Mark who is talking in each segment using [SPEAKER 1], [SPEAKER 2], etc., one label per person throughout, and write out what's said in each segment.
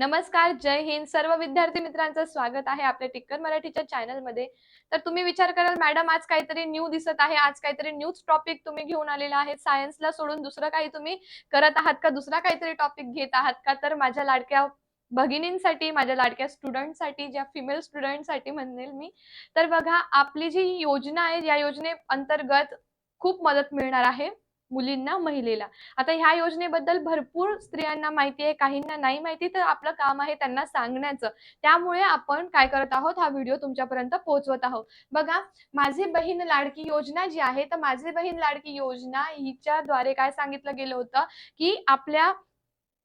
[SPEAKER 1] नमस्कार जय हिंद. सर्व विद्यार्थी मित्रांचं स्वागत आहे आपल्या टिक्कर मराठीच्या चॅनलमध्ये. तर तुम्ही विचार कराल मॅडम आज काहीतरी न्यू दिसत आहे. आज काहीतरी न्यूज टॉपिक तुम्ही घेऊन आलेला आहे. सायन्सला सोडून दुसरं काही तुम्ही करत आहात का? दुसरा काहीतरी टॉपिक घेत आहात का? तर माझ्या लाडक्या भगिनींसाठी माझ्या लाडक्या स्टुडंटसाठी ज्या फिमेल स्टुडंटसाठी म्हणेल मी. तर बघा आपली जी योजना आहे या योजने अंतर्गत खूप मदत मिळणार आहे. मुलींना महिलेला. आता ह्या योजनेबद्दल भरपूर स्त्रियांना माहिती आहे काहींना नाही माहिती तर आपलं काम आहे त्यांना सांगण्याचं. त्यामुळे आपण काय करत आहोत हा व्हिडिओ तुमच्यापर्यंत पोहोचवत आहोत. बघा माझी बहीण लाडकी योजना जी आहे तर माझी बहीण लाडकी योजना हिच्याद्वारे काय सांगितलं गेलं होतं की आपल्या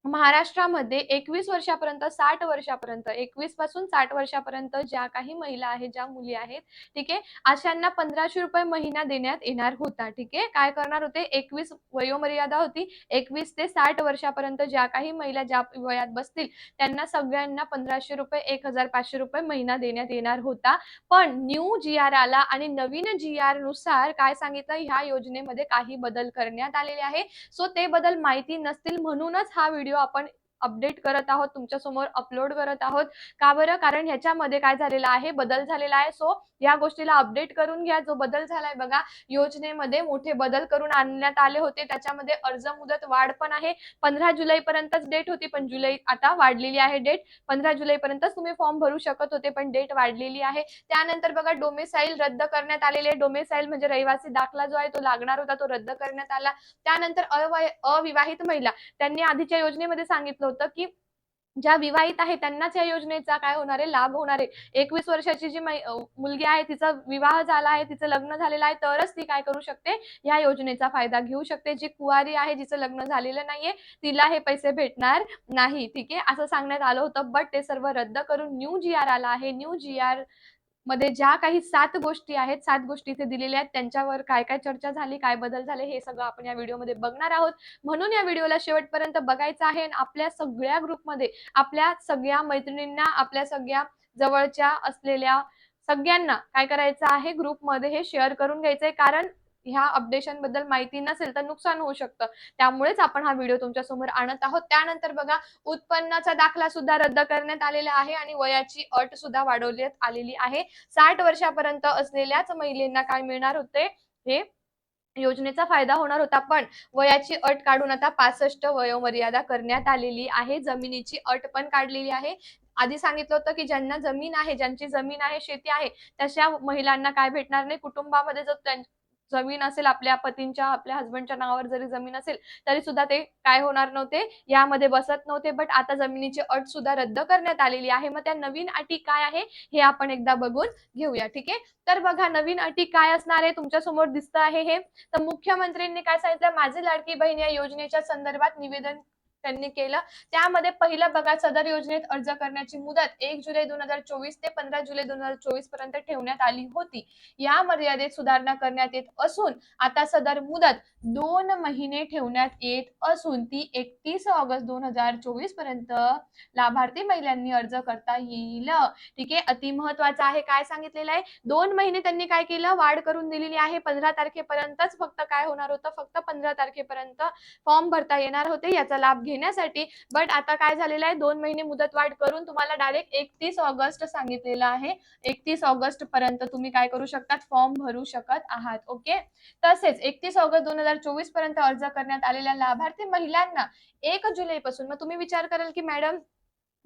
[SPEAKER 1] महाराष्ट्रामध्ये एकवीस वर्षापर्यंत साठ वर्षापर्यंत एकवीसपासून साठ वर्षापर्यंत ज्या काही महिला आहेत ज्या मुली आहेत ठीक आहे अशांना पंधराशे रुपये महिना देण्यात येणार होता ठीक आहे. काय करणार होते? एकवीस वयोमर्यादा होती. एकवीस ते साठ वर्षापर्यंत ज्या काही महिला ज्या वयात बसतील त्यांना सगळ्यांना पंधराशे रुपये एक हजार पाचशे रुपये महिना देण्यात येणार होता. पण न्यू जी आर आला आणि नवीन जी आरनुसार काय सांगितलं? ह्या योजनेमध्ये काही बदल करण्यात आलेले आहे. सो ते बदल माहिती नसतील म्हणूनच हा व्हिडिओ आपण अपडेट करत आहोत तुमच्यासमोर अपलोड करत आहोत. का बरं? कारण ह्याच्यामध्ये काय झालेलं आहे? बदल झालेला आहे. सो या गोष्टीला अपडेट करून घ्या. जो बदल झालाय बघा योजनेमध्ये मोठे बदल करून आणण्यात आले होते. त्याच्यामध्ये अर्ज मुदत वाढ पण आहे. पंधरा जुलै पर्यंतच डेट होती पण जुलै आता वाढलेली आहे डेट पंधरा जुलै पर्यंतच तुम्ही फॉर्म भरू शकत होते पण डेट वाढलेली आहे. त्यानंतर बघा डोमेसाईल रद्द करण्यात आलेले डोमेसाईल म्हणजे रहिवासी दाखला जो आहे तो लागणार होता तो रद्द करण्यात आला. त्यानंतर अवय अविवाहित महिला त्यांनी आधीच्या योजनेमध्ये सांगितलं होतं की ज्या विवाहित आहे त्यांनाच या योजनेचा काय होणार आहे? लाभ होणार आहे. एकवीस वर्षाची जी मुलगी आहे तिचा विवाह झाला आहे तिचं लग्न झालेलं आहे तरच ती काय करू शकते? या योजनेचा फायदा घेऊ शकते. जी कुवारी आहे जिचं लग्न झालेलं नाहीये तिला हे पैसे भेटणार नाही. ठीक आहे? असं सांगण्यात आलं होतं बट ते सर्व रद्द करून न्यू जी आर आला आहे. न्यू जी आर मध्ये ज्या काही सात गोष्टी आहेत सात गोष्टी इथे दिलेल्या आहेत त्यांच्यावर काय काय चर्चा झाली काय बदल झाले हे सगळं आपण या व्हिडिओमध्ये बघणार आहोत. म्हणून या व्हिडिओला शेवटपर्यंत बघायचं आहे आणि आपल्या सगळ्या ग्रुपमध्ये आपल्या सगळ्या मैत्रिणींना आपल्या सगळ्या जवळच्या असलेल्या सगळ्यांना काय करायचं आहे ग्रुपमध्ये हे शेअर करून घ्यायचंय. कारण ह्या अपडेशनबद्दल माहिती नसेल तर नुकसान होऊ शकतं. त्यामुळेच आपण हा व्हिडिओ तुमच्यासमोर आणत आहोत. त्यानंतर बघा उत्पन्नाचा दाखला सुद्धा रद्द करण्यात आलेला आहे आणि वयाची अट सुद्धा वाढवण्यात आलेली आहे. साठ वर्षापर्यंत असलेल्याच महिलांना काय मिळणार होते? हे योजनेचा फायदा होणार होता पण वयाची अट काढून आता पासष्ट वयोमर्यादा करण्यात आलेली आहे. जमिनीची अट पण काढलेली आहे. आधी सांगितलं होतं की ज्यांना जमीन आहे ज्यांची जमीन आहे शेती आहे तशा महिलांना काय भेटणार नाही. कुटुंबामध्ये जर जमीन असेल आपल्या पतींच्या आपल्या हसबंडच्या नावावर जरी जमीन असेल तरी सुद्धा ते काय होणार नव्हते यामध्ये बसत नव्हते. बट आता जमिनीची अट सुद्धा रद्द करण्यात आलेली आहे. मग त्या नवीन अटी काय आहे हे आपण एकदा बघून घेऊया ठीक आहे? तर बघा नवीन अटी काय असणार आहे तुमच्यासमोर दिसत आहे हे. तर मुख्यमंत्र्यांनी काय सांगितलं? माझी लाडकी बहीण या योजनेच्या संदर्भात निवेदन त्यांनी केलं. त्यामध्ये पहिलं बघा सदर योजनेत अर्ज करण्याची मुदत एक जुलै दोन हजार चोवीस ते पंधरा जुलै दोन हजार चोवीसपर्यंत ठेवण्यात आली होती. या मर्यादेत सुधारणा करण्यात येत असून आता सदर मुदत दोन महिने ठेवण्यात येत असून ती एकतीस ऑगस्ट दोन हजार चोवीसपर्यंत लाभार्थी महिलांनी अर्ज करता येईल. ठीक आहे? अति महत्वाचं आहे. काय सांगितलेलं आहे? दोन महिने त्यांनी काय केलं? वाढ करून दिलेली आहे. पंधरा तारखेपर्यंतच फक्त काय होणार होतं? फक्त पंधरा तारखेपर्यंत फॉर्म भरता येणार होते. याचा लाभ घेण्यासाठी. बट आता काय झालेलं आहे? दोन महिने मुदत वाढ करून तुम्हाला डायरेक्ट एकतीस ऑगस्ट सांगितलेलं आहे. एकतीस ऑगस्ट पर्यंत तुम्ही काय करू शकतात? फॉर्म भरू शकत आहात. ओके? तसेच एकतीस ऑगस्ट दोन हजार चोवीसपर्यंत अर्ज करण्यात आलेल्या लाभार्थी महिलांना एक जुलै पासून मग तुम्ही विचार कराल की मॅडम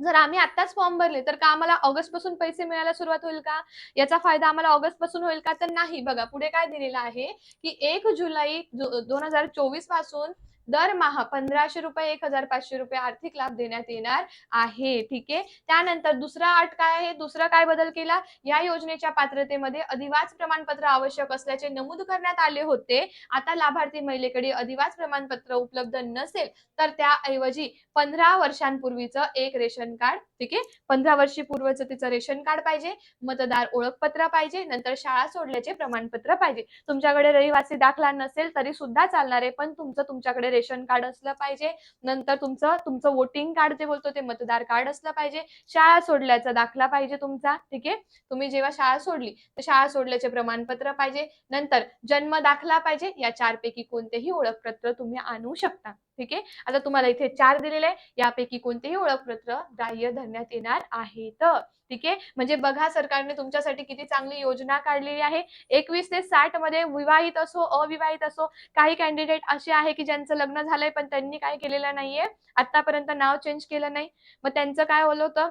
[SPEAKER 1] जर आम्ही आत्ताच फॉर्म भरले तर का आम्हाला ऑगस्टपासून पैसे मिळायला सुरुवात होईल का? याचा फायदा आम्हाला ऑगस्टपासून होईल का? तर नाही. बघा पुढे काय दिलेलं आहे की एक जुलै दोन हजार चोवीसपासून दरमहा पंधराशे रुपये एक हजार पाचशे रुपये आर्थिक लाभ देण्यात येणार आहे. ठीक आहे? त्यानंतर दुसरा अट काय आहे? दुसरा काय बदल केला? या योजनेच्या पात्रतेमध्ये अधिवास प्रमाणपत्र आवश्यक असल्याचे नमूद करण्यात आले होते. आता लाभार्थी महिलेकडे अधिवास प्रमाणपत्र उपलब्ध नसेल तर त्याऐवजी पंधरा वर्षांपूर्वीचं एक रेशन कार्ड ठीक आहे? पंधरा वर्षी पूर्वचं तिचं रेशन कार्ड पाहिजे मतदार ओळखपत्र पाहिजे नंतर शाळा सोडल्याचे प्रमाणपत्र पाहिजे. तुमच्याकडे रहिवासी दाखला नसेल तरी सुद्धा चालणार आहे पण तुमचं तुमच्याकडे रेशन कार्ड असलं पाहिजे. नंतर तुमचं तुमचं वोटिंग कार्ड जे बोलतो ते मतदार कार्ड असलं पाहिजे. शाळा सोडल्याचा दाखला पाहिजे तुमचा ठीक आहे? तुम्ही जेव्हा शाळा सोडली तर शाळा सोडल्याचे प्रमाणपत्र पाहिजे. नंतर जन्म दाखला पाहिजे या चारपैकी कोणतेही ओळखपत्र तुम्ही आणू शकता. ठीक आहे? आता तुम्हाला इथे चार दिलेले आहे. यापैकी कोणतेही ओळखपत्र ग्राह्य धरण्यात येणार आहेत. ठीक आहे? म्हणजे बघा सरकारने तुमच्यासाठी किती चांगली योजना काढलेली आहे. एकवीस ते साठमध्ये विवाहित असो अविवाहित असो काही कॅन्डिडेट असे आहे की ज्यांचं लग्न झालंय पण त्यांनी काय केलेलं नाहीये. आतापर्यंत नाव चेंज केलं नाही. मग त्यांचं काय होलं होतं?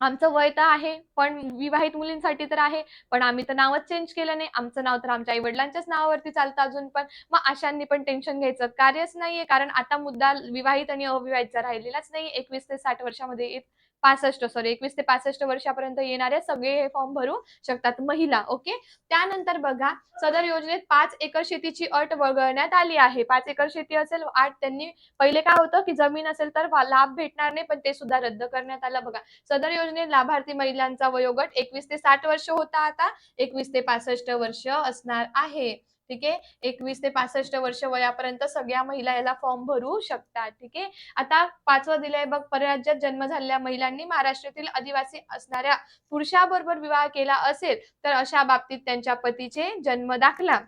[SPEAKER 1] आमचं वय तर आहे पण विवाहित मुलींसाठी तर आहे पण आम्ही तर नावच चेंज केलं नाही. आमचं नाव तर आमच्या आई वडिलांच्याच नावावरती चालतं अजून पण. मग अशांनी पण टेन्शन घ्यायचं. कार्यच नाहीये कारण आता मुद्दा विवाहित आणि अविवाहितचा राहिलेलाच नाही. एकवीस ते साठ वर्षामध्ये पासष्ट सॉरी एकवीस ते पासष्ट वर्षापर्यंत येणारे सगळे हे फॉर्म भरू शकतात महिला ओके त्यानंतर बघा सदर योजनेत पाच एकर शेतीची अट वगळण्यात आली आहे. पाच एकर शेती असेल आठ त्यांनी पहिले काय होतं की जमीन असेल तर लाभ भेटणार नाही पण ते सुद्धा रद्द करण्यात आलं. बघा सदर योजनेत लाभार्थी महिलांचा वयोगट एकवीस ते साठ वर्ष होता आता एकवीस ते पासष्ट वर्ष असणार आहे. ठीक आहे? एकवीस ते पासष्ट वर्ष वयापर्यंत सगळ्या महिला याला फॉर्म भरू शकतात ठीक आहे? आता पाचवं दिलंय बघ परराज्यात जन्म झालेल्या महिलांनी महाराष्ट्रातील आदिवासी असणाऱ्या पुरुषाबरोबर विवाह केला असेल तर अशा बाबतीत त्यांच्या पतीचे जन्म दाखला.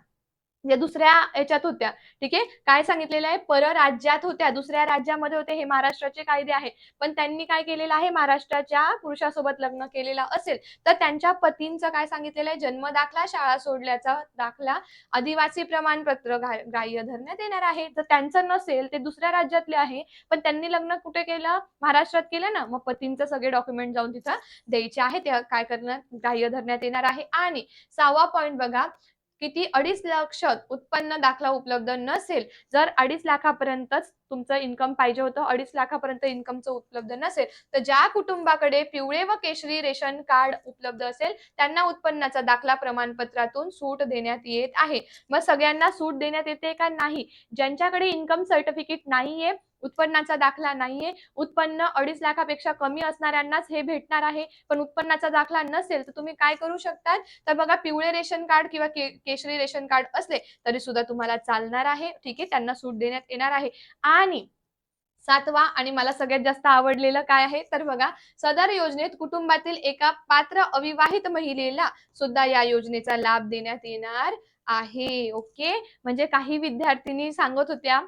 [SPEAKER 1] म्हणजे दुसऱ्या याच्यात होत्या. ठीक आहे? काय सांगितलेलं आहे? परराज्यात होत्या. दुसऱ्या राज्यामध्ये होते हे महाराष्ट्राचे कायदे आहे. पण त्यांनी काय केलेलं आहे? महाराष्ट्राच्या पुरुषासोबत लग्न केलेलं असेल तर त्यांच्या पतींचं काय सांगितलेलं आहे? जन्म दाखला शाळा सोडल्याचा दाखला आदिवासी प्रमाणपत्र ग्राह्य धरण्यात येणार आहे. जर त्यांचं नसेल ते दुसऱ्या राज्यातले आहे. पण त्यांनी लग्न कुठे केलं? महाराष्ट्रात केलं ना? मग पतींचं सगळे डॉक्युमेंट जाऊन तिथं द्यायचे आहे. ते काय करणार? ग्राह्य धरण्यात येणार आहे. आणि सहावा पॉईंट बघा. किती अडीच लक्ष उत्पन्न दाखला उपलब्ध नसेल जर अडीच लाखापर्यंतच तुमचं इन्कम पाहिजे होतं अडीच लाखापर्यंत इन्कमचं उपलब्ध नसेल तर ज्या कुटुंबाकडे पिवळे व केशरी रेशन कार्ड उपलब्ध असेल त्यांना उत्पन्नाचा दाखला प्रमाणपत्रातून सूट देण्यात येत आहे. मग सगळ्यांना सूट देण्यात येते का नाही? ज्यांच्याकडे इन्कम सर्टिफिकेट नाहीये उत्पन्नाचा दाखला नाहीये. उत्पन्न अडीच लाखापेक्षा कमी असणाऱ्यांनाच हे भेटणार आहे. पण उत्पन्नाचा दाखला नसेल तर तुम्ही काय करू शकतात? तर बघा पिवळे रेशन कार्ड किंवा के, केशरी रेशन कार्ड असले तरी सुद्धा तुम्हाला चालणार आहे. ठीक आहे त्यांना सूट देण्यात येणार आहे. आणि सातवा आणि मला सगळ्यात जास्त आवडलेलं काय आहे? तर बघा सदर योजनेत कुटुंबातील एका पात्र अविवाहित महिलेला सुद्धा या योजनेचा लाभ देण्यात येणार आहे ओके? म्हणजे काही विद्यार्थिनी सांगत होत्या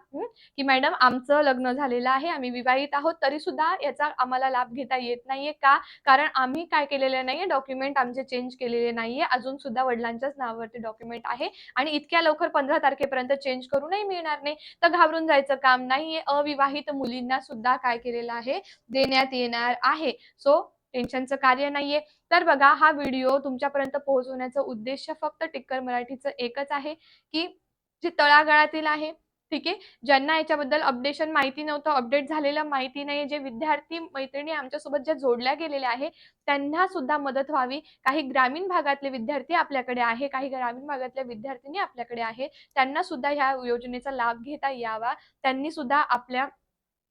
[SPEAKER 1] की मॅडम आमचं लग्न झालेलं आहे आम्ही विवाहित आहोत तरी सुद्धा याचा आम्हाला लाभ घेता येत नाहीये का? कारण आम्ही काय केलेलं नाहीये डॉक्युमेंट आमचे चेंज केलेले नाहीये अजून सुद्धा वडिलांच्याच नावावरती डॉक्युमेंट आहे आणि इतक्या लवकर पंधरा तारखेपर्यंत चेंज करूनही मिळणार नाही. तर घाबरून जायचं काम नाहीये अविवाहित मुलींना सुद्धा काय केलेलं आहे देण्यात येणार आहे. सो टेन्शनचं कार्य नाहीये. तर बघा हा व्हिडिओ तुमच्यापर्यंत पोहोचवण्याचा उद्देश फक्त टिक्कर मराठीचं एकच आहे की जे तळागाळातील आहे ठीक आहे? ज्यांना याच्याबद्दल अपडेशन माहिती नव्हतं अपडेट झालेलं माहिती नाही जे विद्यार्थी मैत्रिणी आमच्यासोबत ज्या जोडल्या गेलेल्या आहे त्यांना सुद्धा मदत व्हावी. काही ग्रामीण भागातले विद्यार्थी आपल्याकडे आहे काही ग्रामीण भागातल्या विद्यार्थिनी आपल्याकडे आहे त्यांना सुद्धा ह्या योजनेचा लाभ घेता यावा. त्यांनी सुद्धा आपल्या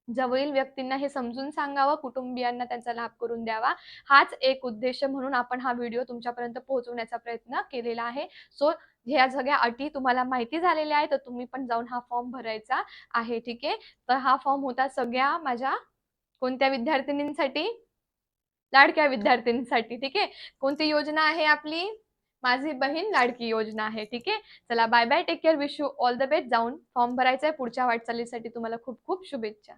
[SPEAKER 1] जवळील व्यक्तींना हे समजून सांगावं कुटुंबियांना त्यांचा लाभ करून द्यावा. हाच एक उद्देश म्हणून आपण हा व्हिडिओ तुमच्यापर्यंत पोहोचवण्याचा प्रयत्न केलेला आहे. सो ह्या सगळ्या अटी तुम्हाला माहिती झालेल्या आहे तर तुम्ही पण जाऊन हा फॉर्म भरायचा आहे ठीक आहे? तर हा फॉर्म होता सगळ्या माझ्या कोणत्या विद्यार्थिनींसाठी? लाडक्या विद्यार्थिनींसाठी ठीक आहे? कोणती योजना आहे आपली? माझी बहीण लाडकी योजना आहे ठीक आहे? चला bye bye take care wish you all the best जाऊन फॉर्म भरायचा आहे पुढच्या वाटचालीसाठी तुम्हाला खूप खूप शुभेच्छा.